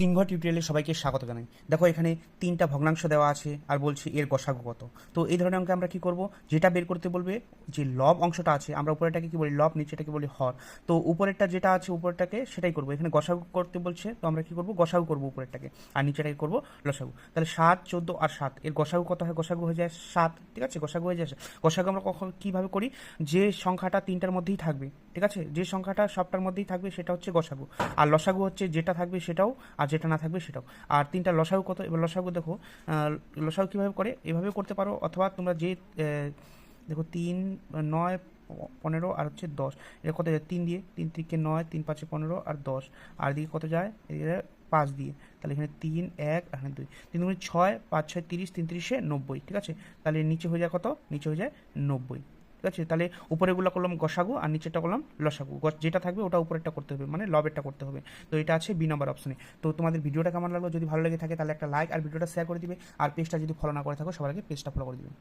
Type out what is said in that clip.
সিংহ টিউটোরিয়ালে সবাইকে স্বাগত জানাই। দেখো, এখানে তিনটা ভগ্নাংশ দেওয়া আছে আর বলছি এর গসাগু কত। তো এই ধরনের অঙ্কে আমরা কি করব? যেটা বের করতে বলবে যে লব অংশটা আছে, আমরা উপরেটাকে কি বলি? লব নিচেটাকে বলি হর। তো উপরেরটা যেটা আছে উপরেরটাকে সেটাই করব। এখানে গসাগু করতে বলছে, তো আমরা কি করব? গসাগু করব উপরেরটাকে। আর নিচেটাকে করব লসাগু। তাহলে সাত, চোদ্দ আর সাত, এর গসাগু কত হয়? গসাগু হয়ে যায় সাত, ঠিক আছে? গসাগু হয়ে যায়। গসাগু আমরা কখন কীভাবে করি? যে সংখ্যাটা তিনটার মধ্যেই থাকবে, ঠিক আছে? যে সংখ্যাটা সবটার মধ্যেই থাকবে সেটা হচ্ছে গসাগু। আর লসাগু হচ্ছে যেটা থাকবে সেটাও, আর যেটা না থাকবে সেটাও। আর তিনটা লসাগু কত, এবার লসাগু দেখো লসাগু কীভাবে করে? এভাবে করতে পারো অথবা তোমরা যে দেখো তিন, নয়, পনেরো আর হচ্ছে দশ। এটা কত যায়? তিন দিয়ে, তিন থেকে নয়, তিন পাঁচে পনেরো আর দশ। আর এদিকে কত যায়? এদিকে পাঁচ দিয়ে। তাহলে এখানে তিন, এক এখানে দুই। তিন দুগুণে ছয়, পাঁচ ছয় তিরিশ, তিন তিরিশে নব্বই, ঠিক আছে? তাহলে নিচে হয়ে যায় কত? নিচে হয়ে যায় নব্বই। ঠিক আছে? তাহলে উপরেগুলো করলাম গসাগু আর নিচেটা করলাম লসাগু। যেটা থাকবে ওটা উপরেরটা করতে হবে মানে লবেরটা করতে হবে। তো এটা আছে বি নম্বর অপশনে তো তোমাদের ভিডিওটা কেমন লাগল? যদি ভালো লেগে থাকে তাহলে একটা লাইক আর ভিডিওটা শেয়ার করে দিবে। আর পেজটা যদি ফলো না করে থাকো সবার আগে পেজটা ফলো করে দিবে।